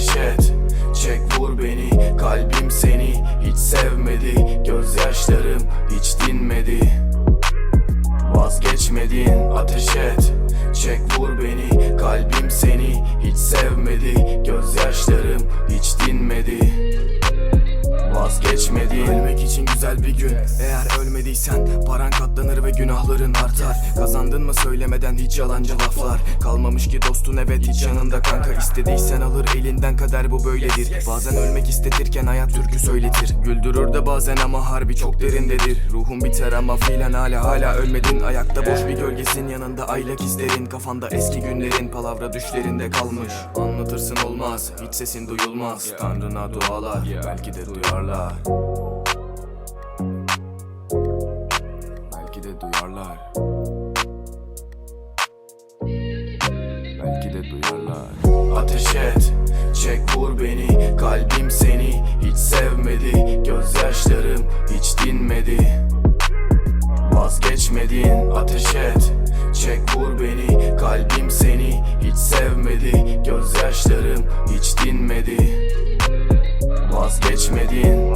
Ateş Çek vur beni Kalbim seni. Hiç sevmedi. Gözyaşlarım hiç için güzel bir gün. Eğer ölmediysen paran katlanır ve günahların artar. Kazandın mı söylemeden hiç yalancı laflar. Kalmamış ki dostun evet hiç yanında kanka. İstediysen alır elinden kader bu böyledir. Bazen ölmek istetirken hayat türkü söyletir. Güldürür de bazen ama harbi çok derindedir. Ruhum biter ama fiilen hala hala ölmedin. Ayakta boş bir gölgesin yanında aylak izlerin Kafanda eski günlerin palavra düşlerinde kalmış. Anlatırsın olmaz hiç sesin duyulmaz. Tanrına dualar belki de duyarlar Belki de duyarlar. Belki de duyarlar. Ateş et, çek vur beni. Kalbim seni hiç sevmedi. Gözyaşlarım hiç dinmedi. Vazgeçmedin. Ateş et Çek vur beni. Kalbim seni hiç sevmedi. Gözyaşlarım hiç dinmedi. Vazgeçmedin